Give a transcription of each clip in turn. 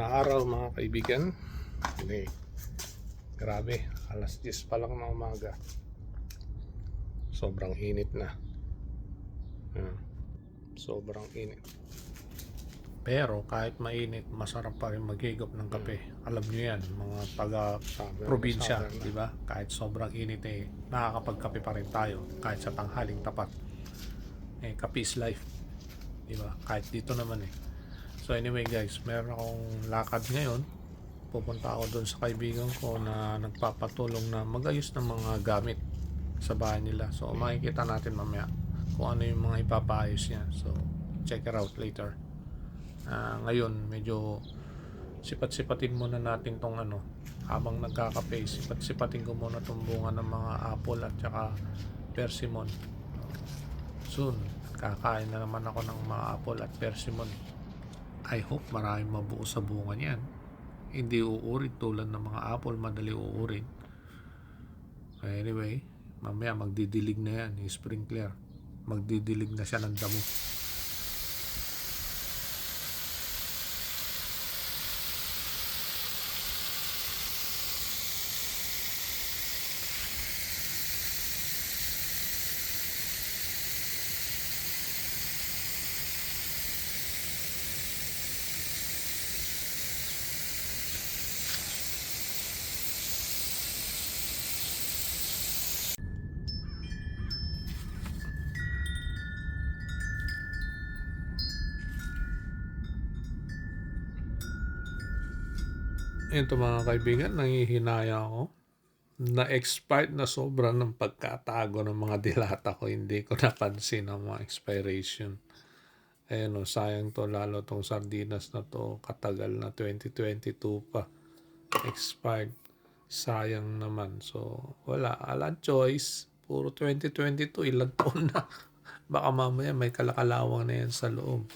araw mga kaibigan. Hindi. Grabe, alas 10 pa lang ng umaga. Sobrang init na. Hmm. Sobrang init. Pero kahit mainit, masarap pa rin maghigop ng kape. Alam nyo yan, mga taga probinsya, di ba? Kahit sobrang init eh, nakakapagkape pa rin tayo kahit sa tanghaling tapat. Eh, kape is life. Di ba? Kahit dito naman eh. So anyway guys, meron akong lakad ngayon. Pupunta ako doon sa kaibigan ko na nagpapatulong na magayos ng mga gamit sa bahay nila. So makikita natin mamaya kung ano yung mga ipapaayos niya. So check it out later. Ah, ngayon medyo sipat-sipatin muna natin tong ano habang nagkakape sipat-sipatin ko muna tong bunga ng mga apple at saka persimmon soon kakain na naman ako ng mga apple at persimmon I hope maraming mabuo sa bunga niyan. Hindi uurit tulad ng mga apple madali uurit. Anyway mamaya magdidilig na yan yung sprinkler. Magdidilig na siya ng damo Ito mga kaibigan, nangihinaya ako. Na-expired na sobra ng pagkatago ng mga dilata ko. Hindi ko napansin ang mga expiration. Ayan o, sayang to lalo tong sardinas na to. Katagal na 2022 pa. Expired. Sayang naman. So, wala. Alan choice. Puro 2022. Ilang taon na. Baka mamaya may kalakalawang na yan sa loob.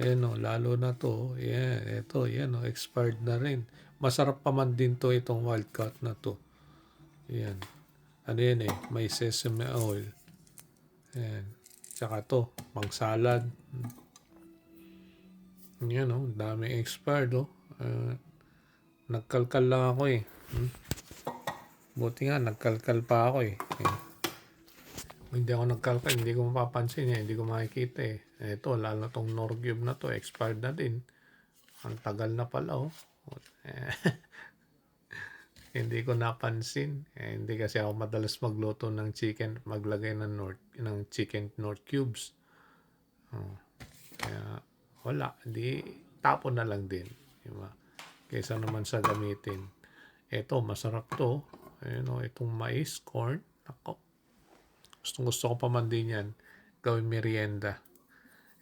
Ayan o, lalo na to. Yan, ito, yan o, expired na rin. Masarap pa man din to itong wildcat na to. Yan. Ano yan eh, may sesame oil. Yan. Tsaka to, pang salad. Yan o, dami expired o. Uh, nagkalkal lang ako eh. Hmm? Buti nga, nagkalkal pa ako eh. Yan. Kung hindi ako nagkalkal, hindi ko mapapansin eh. Hindi ko makikita eh. Ito, lalo tong Norcube na to, expired na din. Ang tagal na pala oh. hindi ko napansin. Eh, hindi kasi ako madalas magluto ng chicken, maglagay ng North, ng chicken North cubes. Oh. Kaya wala, di tapon na lang din. Diba? Kaysa naman sa gamitin. Ito, masarap to. Ayun oh, itong mais, corn. Ako. Gustong gusto ko pa man din yan. Gawin merienda.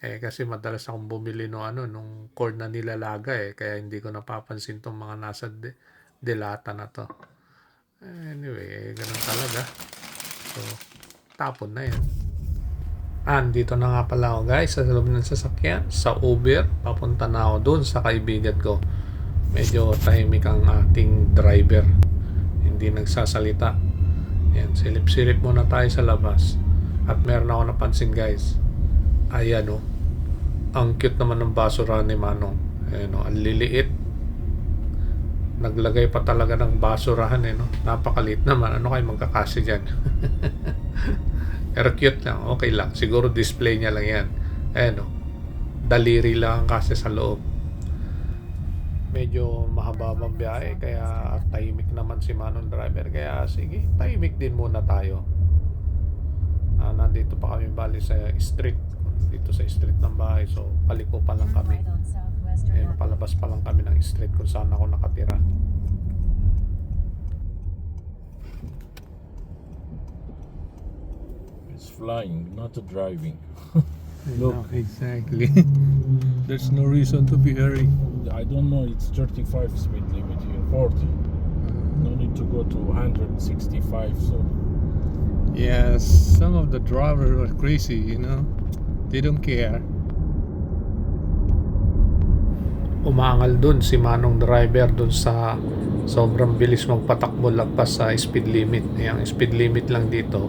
Eh, kasi madalas akong bumili no ano, nung corn na nilalaga eh. Kaya hindi ko napapansin tong mga nasa de, delata na to. Anyway, eh, ganun talaga. So, tapon na yan. Ah, dito na nga pala ako guys sa loob ng sasakyan. Sa Uber, papunta na ako doon sa kaibigan ko. Medyo tahimik ang ating driver. Hindi nagsasalita. Yan, silip-silip muna tayo sa labas. At meron ako napansin guys. Ayan o. Ang cute naman ng basura ni Manong. Ayan o, ang liliit. Naglagay pa talaga ng basurahan eh no. Napakalit naman. Ano kayo magkakasya dyan? Pero cute lang. Okay lang. Siguro display niya lang yan. Ayan o. Daliri lang kasi sa loob. Medyo mahaba ang biyahe kaya tahimik naman si Manong driver. Kaya sige, tahimik din muna tayo. Ah, nandito pa kami bali sa street. Dito sa street ng bahay. So, paliko pa lang kami. Ayun, palabas pa lang kami ng street kung saan ako nakatira. It's flying, not driving. No, exactly. There's no reason to be hurry. I don't know, it's 35 speed limit here, 40. No need to go to 165, so Yes, some of the drivers are crazy, you know. They care. Umangal dun si Manong driver dun sa sobrang bilis magpatakbo lagpas sa speed limit. Yung speed limit lang dito,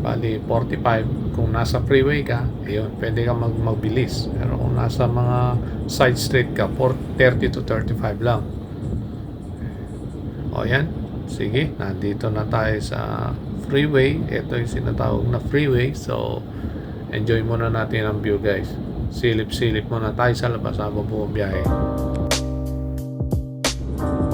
bali 45. kung nasa freeway ka, ayun, pwede ka mag magbilis. Pero kung nasa mga side street ka, for 30 to 35 lang. O yan, sige, nandito na tayo sa freeway. Ito yung sinatawag na freeway. So, enjoy muna natin ang view guys. Silip-silip muna tayo sa labas habang bumabiyahe. Nag-trim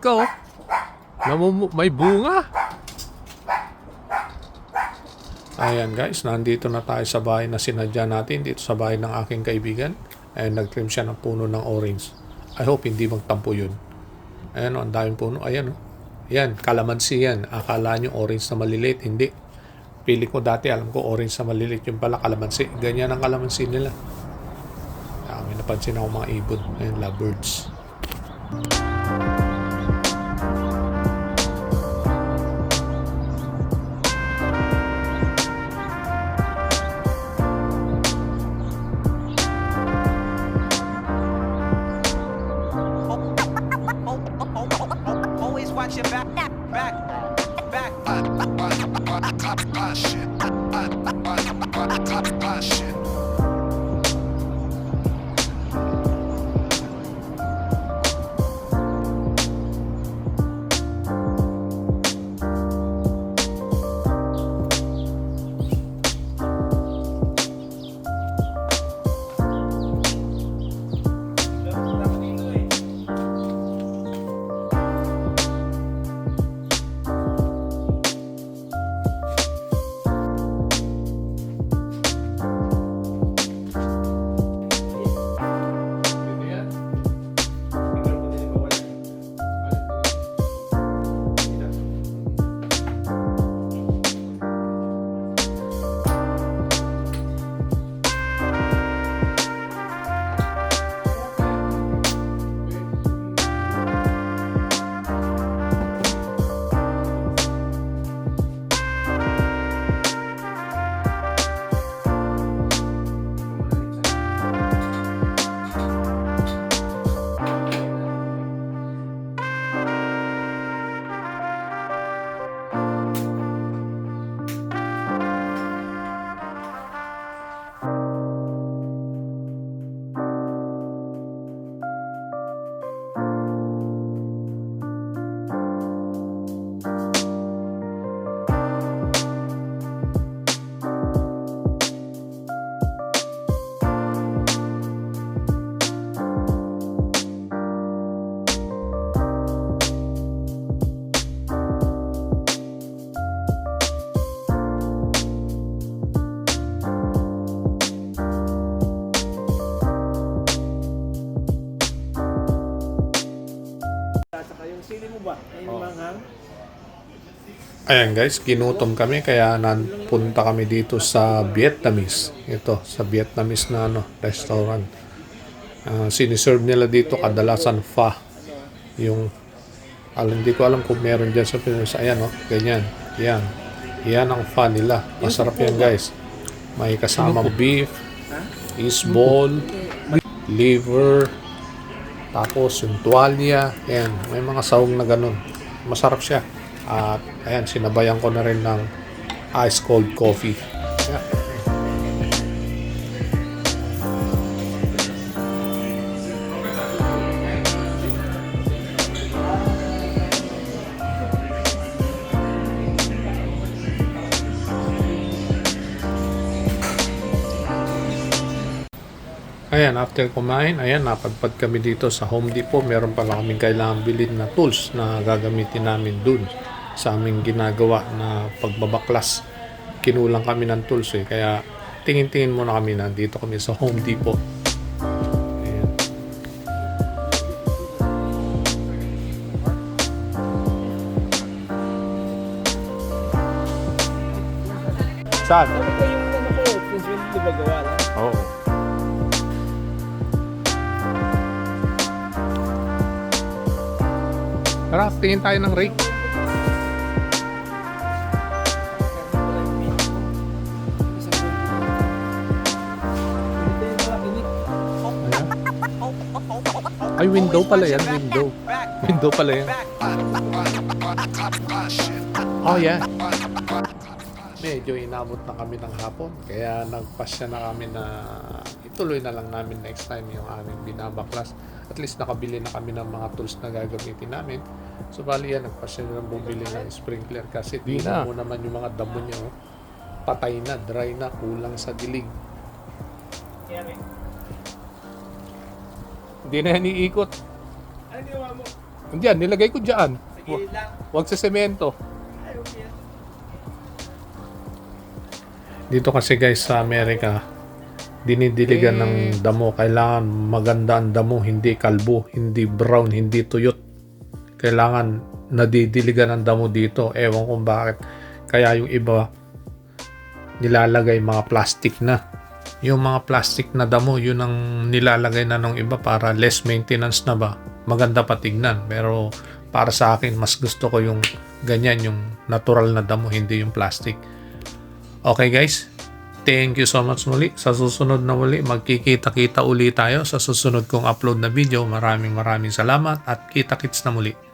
ka oh. Namumu- may bunga. Ayan guys, nandito na tayo sa bahay na sinadya natin dito sa bahay ng aking kaibigan. Ayan, nag-trim siya ng puno ng orange. I hope hindi magtampo yun. Ayan oh, ang daming puno. Ayan oh. Ayan, kalamansi yan. Akala nyo orange na maliliit. Hindi. Pili ko dati, alam ko orange na maliliit. Yung pala kalamansi. Ganyan ang kalamansi nila. Ah, may napansin ako mga ibon. Ayan, lovebirds. Always passion. Ayan guys, ginutom kami kaya napunta kami dito sa Vietnamese. Ito, sa Vietnamese na ano, restaurant. Ah, siniserve nila dito kadalasan pho. Yung, alam, hindi ko alam kung meron dyan sa Pilipinas. Ayan oh, ganyan. Yan. Yan ang pho nila. Masarap yan guys. May kasamang beef, isbol, liver, tapos yung tuwalya, ayan, may mga sahog na ganun. Masarap siya. At ayan, sinabayan ko na rin ng ice cold coffee. Yeah. Ayan, after kumain, ayan, napadpad kami dito sa Home Depot. Meron pala kaming kailangan bilhin na tools na gagamitin namin dun sa aming ginagawa na pagbabaklas. Kinulang kami ng tools eh. Kaya tingin-tingin muna kami nandito kami sa Home Depot. Ayan. Saan? Ano na? Oo. Tara, tingin tayo ng rake. Ay, window pala yan, window. Window pala yan. Oh, yeah. Medyo inabot na kami ng hapon. Kaya nagpasya na kami na ituloy na lang namin next time yung aming binabaklas. At least nakabili na kami ng mga tools na gagamitin namin. So bali yan, nagpasya na lang bumili ng sprinkler kasi Di na. mo naman yung mga damo niya. Oh. Patay na, dry na, kulang sa dilig. Hindi na yan iikot. Ano ginawa mo? Diyan, nilagay ko dyan. Sa gilid lang. Huwag sa semento. Ay, okay. Dito kasi guys sa Amerika, dinidiligan ng damo. Kailangan maganda ang damo, hindi kalbo, hindi brown, hindi tuyot. Kailangan nadidiligan ng damo dito. Ewan kung bakit. Kaya yung iba, nilalagay mga plastic na. Yung mga plastic na damo, yun ang nilalagay na ng iba para less maintenance na ba. Maganda patignan. Pero para sa akin, mas gusto ko yung ganyan, yung natural na damo, hindi yung plastic. Okay guys, thank you so much muli. Sa susunod na muli, magkikita-kita uli tayo sa susunod kong upload na video. Maraming maraming salamat at kita-kits na muli.